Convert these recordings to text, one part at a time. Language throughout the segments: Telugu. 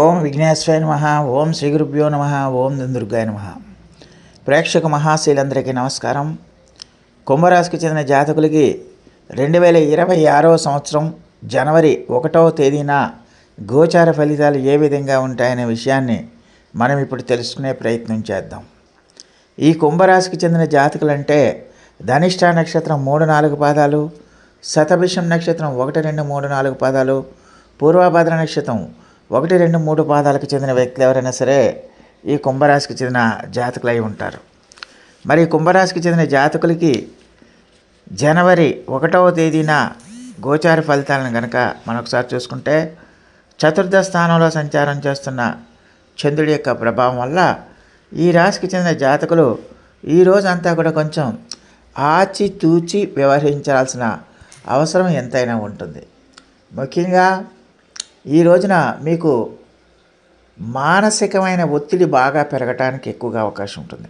ఓం విఘ్నేశ్వరాయ నమ ఓం శ్రీ గురుభ్యో నమ ఓం దుర్గాయ నమ. ప్రేక్షక మహాశీలందరికీ నమస్కారం. కుంభరాశికి చెందిన జాతకులకి రెండు వేల ఇరవై ఆరవ సంవత్సరం జనవరి ఒకటవ తేదీన గోచార ఫలితాలు ఏ విధంగా ఉంటాయనే విషయాన్ని మనం ఇప్పుడు తెలుసుకునే ప్రయత్నం చేద్దాం. ఈ కుంభరాశికి చెందిన జాతకులంటే ధనిష్ట నక్షత్రం మూడు నాలుగు పాదాలు శతభిషం నక్షత్రం ఒకటి రెండు మూడు నాలుగు పాదాలు పూర్వభద్ర నక్షత్రం ఒకటి రెండు మూడు పాదాలకు చెందిన వ్యక్తులు ఎవరైనా సరే ఈ కుంభరాశికి చెందిన జాతకులై ఉంటారు. మరి కుంభరాశికి చెందిన జాతకులకి జనవరి ఒకటవ తేదీన గోచార ఫలితాలను కనుక మనొకసారి చూసుకుంటే చతుర్థ స్థానంలో సంచారం చేస్తున్న చంద్రుడి యొక్క ప్రభావం వల్ల ఈ రాశికి చెందిన జాతకులు ఈ రోజంతా కూడా కొంచెం ఆచి తూచి వ్యవహరించాల్సిన అవసరం ఎంతైనా ఉంటుంది. ముఖ్యంగా ఈ రోజున మీకు మానసికమైన ఒత్తిడి బాగా పెరగటానికి ఎక్కువగా అవకాశం ఉంటుంది.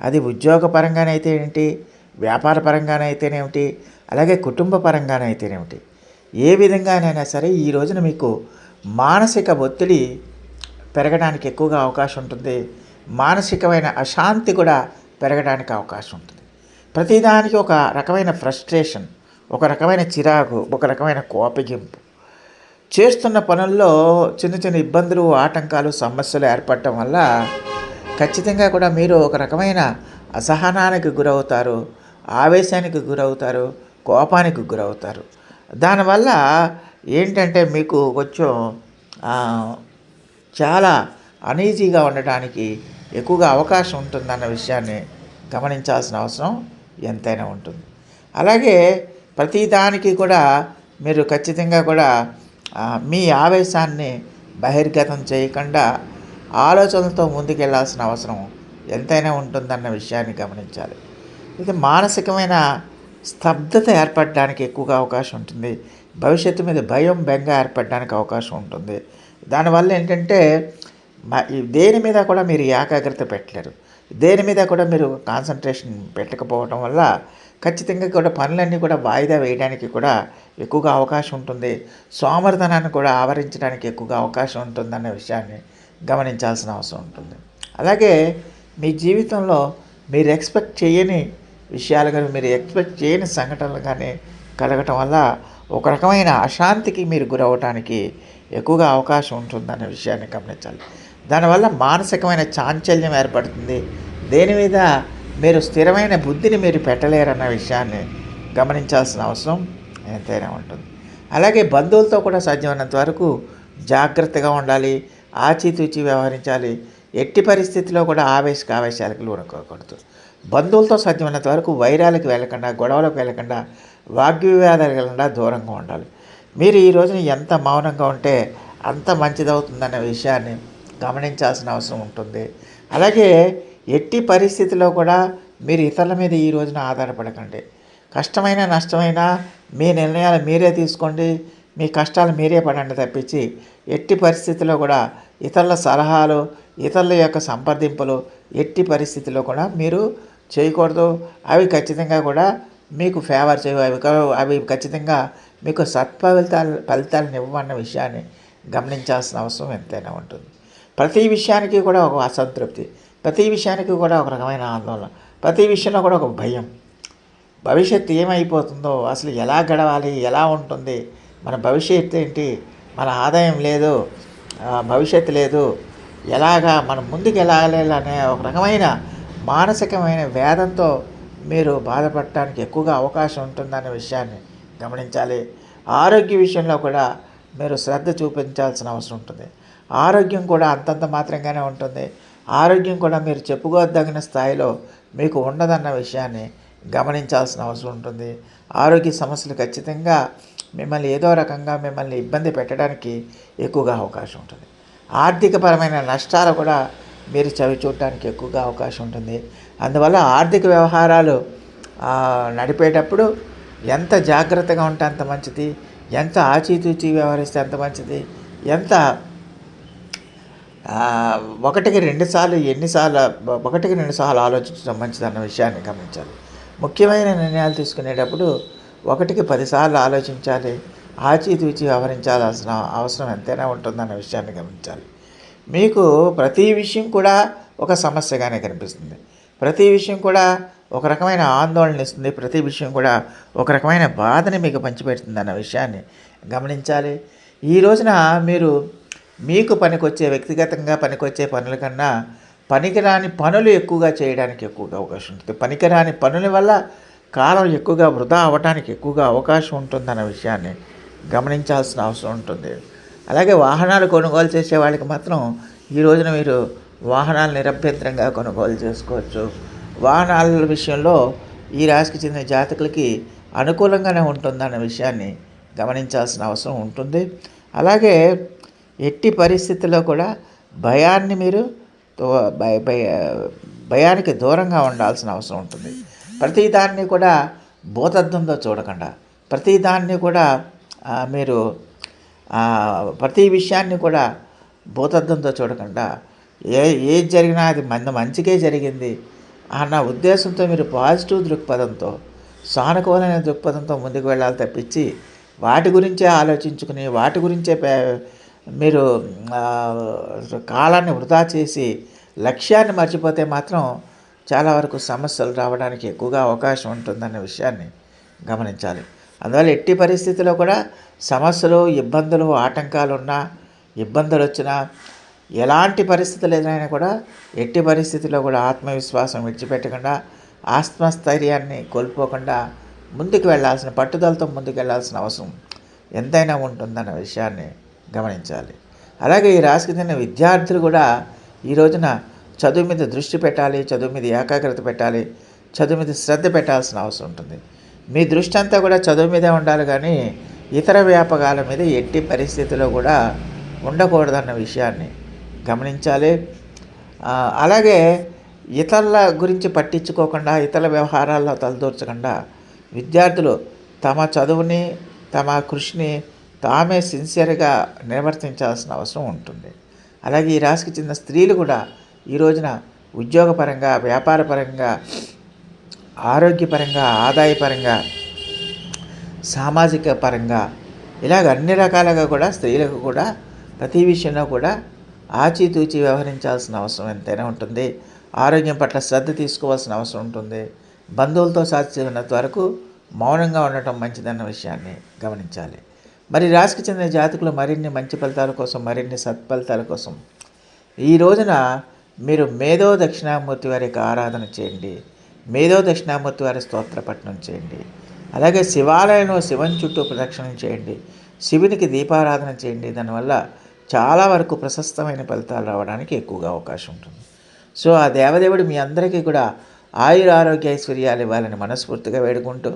అది ఉద్యోగపరంగానైతే ఏంటి వ్యాపార పరంగానైతేనేమిటి అలాగే కుటుంబ పరంగానైతేనేమిటి ఏ విధంగానైనా సరే ఈ రోజున మీకు మానసిక ఒత్తిడి పెరగడానికి ఎక్కువగా అవకాశం ఉంటుంది. మానసికమైన అశాంతి కూడా పెరగడానికి అవకాశం ఉంటుంది. ప్రతిదానికి ఒక రకమైన ఫ్రస్ట్రేషన్ ఒక రకమైన చిరాకు ఒక రకమైన కోపగింపు చేస్తున్న పనుల్లో చిన్న చిన్న ఇబ్బందులు ఆటంకాలు సమస్యలు ఏర్పడటం వల్ల ఖచ్చితంగా కూడా మీరు ఒక రకమైన అసహనానికి గురవుతారు ఆవేశానికి గురవుతారు కోపానికి గురవుతారు. దానివల్ల ఏంటంటే మీకు కొంచెం చాలా అనీజీగా ఉండటానికి ఎక్కువగా అవకాశం ఉంటుందన్న విషయాన్ని గమనించాల్సిన అవసరం ఎంతైనా ఉంటుంది. అలాగే ప్రతిదానికి కూడా మీరు ఖచ్చితంగా కూడా మీ ఆవేశాన్ని బహిర్గతం చేయకుండా ఆలోచనలతో ముందుకెళ్ళాల్సిన అవసరం ఎంతైనా ఉంటుందన్న విషయాన్ని గమనించాలి. ఇది మానసికమైన స్తబ్దత ఏర్పడడానికి ఎక్కువగా అవకాశం ఉంటుంది. భవిష్యత్తు మీద భయం బెంగ ఏర్పడడానికి అవకాశం ఉంటుంది. దానివల్ల ఏంటంటే దేని మీద కూడా మీరు ఏకాగ్రత పెట్టలేరు. దేని మీద కూడా మీరు కాన్సన్ట్రేషన్ పెట్టకపోవడం వల్ల ఖచ్చితంగా కూడా పనులన్నీ కూడా వాయిదా వేయడానికి కూడా ఎక్కువగా అవకాశం ఉంటుంది. సోమరితనాన్ని కూడా ఆవరించడానికి ఎక్కువగా అవకాశం ఉంటుందన్న విషయాన్ని గమనించాల్సిన అవసరం ఉంటుంది. అలాగే మీ జీవితంలో మీరు ఎక్స్పెక్ట్ చేయని విషయాలు కానీ మీరు ఎక్స్పెక్ట్ చేయని సంఘటనలు కానీ కలగటం వల్ల ఒక రకమైన అశాంతికి మీరు గురవటానికి ఎక్కువగా అవకాశం ఉంటుందనే విషయాన్ని గమనించాలి. దానివల్ల మానసికమైన చాంచల్యం ఏర్పడుతుంది. దేని మీద మీరు స్థిరమైన బుద్ధిని మీరు పెట్టలేరన్న విషయాన్ని గమనించాల్సిన అవసరం ఎంతైనా ఉంటుంది. అలాగే బంధువులతో కూడా సాధ్యమైనంత వరకు జాగ్రత్తగా ఉండాలి ఆచితూచి వ్యవహరించాలి. ఎట్టి పరిస్థితిలో కూడా ఆవేశ ఆవేశాలకు లోనుకోకూడదు బంధువులతో సాధ్యమైనంత వరకు వైరాలకు వెళ్ళకుండా గొడవలకు వెళ్ళకుండా వాగ్వివాదాలకు వెళ్ళకుండా దూరంగా ఉండాలి. మీరు ఈ రోజున ఎంత మౌనంగా ఉంటే అంత మంచిదవుతుందన్న విషయాన్ని గమనించాల్సిన అవసరం ఉంటుంది. అలాగే ఎట్టి పరిస్థితిలో కూడా మీరు ఇతరుల మీద ఈ రోజున ఆధారపడకండి. కష్టమైన నష్టమైన మీ నిర్ణయాలు మీరే తీసుకోండి. మీ కష్టాలు మీరే పడండి తప్పించి ఎట్టి పరిస్థితిలో కూడా ఇతరుల సలహాలు ఇతరుల యొక్క సంప్రదింపులు ఎట్టి పరిస్థితిలో కూడా మీరు చేయకూడదు. అవి ఖచ్చితంగా కూడా మీకు ఫేవర్ చేయవు. అవి అవి ఖచ్చితంగా మీకు సత్ఫలితాలు ఫలితాలను ఇవ్వమన్న విషయాన్ని గమనించాల్సిన అవసరం ఎంతైనా ఉంటుంది. ప్రతి విషయానికి కూడా ఒక అసంతృప్తి. ప్రతి విషయానికి కూడా ఒక రకమైన ఆందోళన. ప్రతి విషయంలో కూడా ఒక భయం. భవిష్యత్తు ఏమైపోతుందో అసలు ఎలా గడవాలి ఎలా ఉంటుంది? మన భవిష్యత్తు ఏంటి? మన ఆదాయం లేదు భవిష్యత్తు లేదు. ఎలాగా మనం ముందుకు వెళ్ళాలనే అనే ఒక రకమైన మానసికమైన వేదంతో మీరు బాధపడటానికి ఎక్కువగా అవకాశం ఉంటుందనే విషయాన్ని గమనించాలి. ఆరోగ్య విషయంలో కూడా మీరు శ్రద్ధ చూపించాల్సిన అవసరం ఉంటుంది. ఆరోగ్యం కూడా అంతంత మాత్రంగానే ఉంటుంది. ఆరోగ్యం కూడా మీరు చెప్పుకోదగిన స్థాయిలో మీకు ఉండదన్న విషయాన్ని గమనించాల్సిన అవసరం ఉంటుంది. ఆరోగ్య సమస్యలు ఖచ్చితంగా మిమ్మల్ని ఏదో రకంగా మిమ్మల్ని ఇబ్బంది పెట్టడానికి ఎక్కువగా అవకాశం ఉంటుంది. ఆర్థికపరమైన నష్టాలు కూడా మీరు చవి చూడటానికి ఎక్కువగా అవకాశం ఉంటుంది. అందువల్ల ఆర్థిక వ్యవహారాలు నడిపేటప్పుడు ఎంత జాగ్రత్తగా ఉంటే అంత మంచిది? ఎంత ఆచితూచి వ్యవహరిస్తే అంత మంచిది? ఎంత ఒకటికి రెండుసార్లు ఎన్నిసార్లు ఒకటికి రెండుసార్లు ఆలోచించడం మంచిదన్న విషయాన్ని గమనించాలి. ముఖ్యమైన నిర్ణయాలు తీసుకునేటప్పుడు ఒకటికి పదిసార్లు ఆలోచించాలి. ఆచితూచి వ్యవహరించాల్సిన అవసరం ఎంతైనా ఉంటుందన్న విషయాన్ని గమనించాలి. మీకు ప్రతి విషయం కూడా ఒక సమస్యగానే కనిపిస్తుంది. ప్రతి విషయం కూడా ఒక రకమైన ఆందోళన ఇస్తుంది. ప్రతి విషయం కూడా ఒక రకమైన బాధని మీకు పంచిపెడుతుంది అన్న విషయాన్ని గమనించాలి. ఈ రోజున మీరు మీకు పనికొచ్చే వ్యక్తిగతంగా పనికొచ్చే పనుల కన్నా పనికిరాని పనులు ఎక్కువగా చేయడానికి ఎక్కువగా అవకాశం ఉంటుంది. పనికిరాని పనుల వల్ల కాలం ఎక్కువగా వృధా అవ్వడానికి ఎక్కువగా అవకాశం ఉంటుందన్న విషయాన్ని గమనించాల్సిన అవసరం ఉంటుంది. అలాగే వాహనాలు కొనుగోలు చేసే వాళ్ళకి మాత్రం ఈ రోజున మీరు వాహనాలు నిరభ్యంతరంగా కొనుగోలు చేసుకోవచ్చు. వాహనాల విషయంలో ఈ రాశికి చెందిన జాతకులకి అనుకూలంగానే ఉంటుందన్న విషయాన్ని గమనించాల్సిన అవసరం ఉంటుంది. అలాగే ఎట్టి పరిస్థితుల్లో కూడా భయాన్ని మీరు తో- భయ భయానికి దూరంగా ఉండాల్సిన అవసరం ఉంటుంది. ప్రతిదాన్ని కూడా భూతద్దంతో చూడకుండా ప్రతిదాన్ని కూడా మీరు ప్రతి విషయాన్ని కూడా భూతద్దంతో చూడకుండా ఏ ఏది జరిగినా అది మంద మంచికే జరిగింది అన్న ఉద్దేశంతో మీరు పాజిటివ్ దృక్పథంతో సానుకూలమైన దృక్పథంతో ముందుకు వెళ్ళాలి తప్పించి వాటి గురించే ఆలోచించుకుని వాటి గురించే పే- మీరు కాలాన్ని వృధా చేసి లక్ష్యాన్ని మర్చిపోతే మాత్రం చాలా వరకు సమస్యలు రావడానికి ఎక్కువగా అవకాశం ఉంటుందన్న విషయాన్ని గమనించాలి. అందువల్ల ఎట్టి పరిస్థితిలో కూడా సమస్యలు ఇబ్బందులు ఆటంకాలు ఉన్నా ఇబ్బందులు వచ్చినా ఎలాంటి పరిస్థితులు ఎదురైనా కూడా ఎట్టి పరిస్థితిలో కూడా ఆత్మవిశ్వాసం విడిచిపెట్టకుండా ఆత్మస్థైర్యాన్ని కోల్పోకుండా ముందుకు వెళ్ళాల్సిన పట్టుదలతో ముందుకు వెళ్ళాల్సిన అవసరం ఎంతైనా ఉంటుందన్న విషయాన్ని గమనించాలి. అలాగే ఈ రాశికి చెందిన విద్యార్థులు కూడా ఈ రోజున చదువు మీద దృష్టి పెట్టాలి చదువు మీద ఏకాగ్రత పెట్టాలి చదువు మీద శ్రద్ధ పెట్టాల్సిన అవసరం ఉంటుంది. మీ దృష్టి అంతా కూడా చదువు మీదే ఉండాలి కానీ ఇతర వ్యాపకాల మీద ఎట్టి పరిస్థితిలో కూడా ఉండకూడదన్న విషయాన్ని గమనించాలి. అలాగే ఇతరుల గురించి పట్టించుకోకుండా ఇతరుల వ్యవహారాల్లో తలదూర్చకుండా విద్యార్థులు తమ చదువుని తమ కృషిని తామే సిన్సియర్గా నిర్వర్తించాల్సిన అవసరం ఉంటుంది. అలాగే ఈ రాశికి చెందిన స్త్రీలు కూడా ఈ రోజున ఉద్యోగపరంగా వ్యాపారపరంగా ఆరోగ్యపరంగా ఆదాయపరంగా సామాజిక పరంగా ఇలాగ అన్ని రకాలుగా కూడా స్త్రీలకు కూడా ప్రతి విషయంలో కూడా ఆచితూచి వ్యవహరించాల్సిన అవసరం ఎంతైనా ఉంటుంది. ఆరోగ్యం పట్ల శ్రద్ధ తీసుకోవాల్సిన అవసరం ఉంటుంది. బంధువులతో సాధ్యమైనంత వరకు మౌనంగా ఉండటం మంచిదన్న విషయాన్ని గమనించాలి. మరి రాశికి చెందిన జాతకులు మరిన్ని మంచి ఫలితాల కోసం మరిన్ని సత్ఫలితాల కోసం. ఈ రోజున మీరు మేధో దక్షిణామూర్తి వారి యొక్క ఆరాధన చేయండి. మేధో దక్షిణామూర్తి వారి స్తోత్రపట్నం చేయండి. అలాగే శివాలయంలో శివం చుట్టూ ప్రదక్షిణం చేయండి. శివునికి దీపారాధన చేయండి. దానివల్ల చాలా వరకు ప్రశస్తమైన ఫలితాలు రావడానికి ఎక్కువగా అవకాశం ఉంటుంది. సో ఆ దేవదేవుడు మీ అందరికీ కూడా ఆయుర ఆరోగ్య ఐశ్వర్యాలు ఇవ్వాలని మనస్ఫూర్తిగా వేడుకుంటూ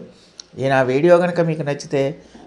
ఈ నా వీడియో కనుక మీకు నచ్చితే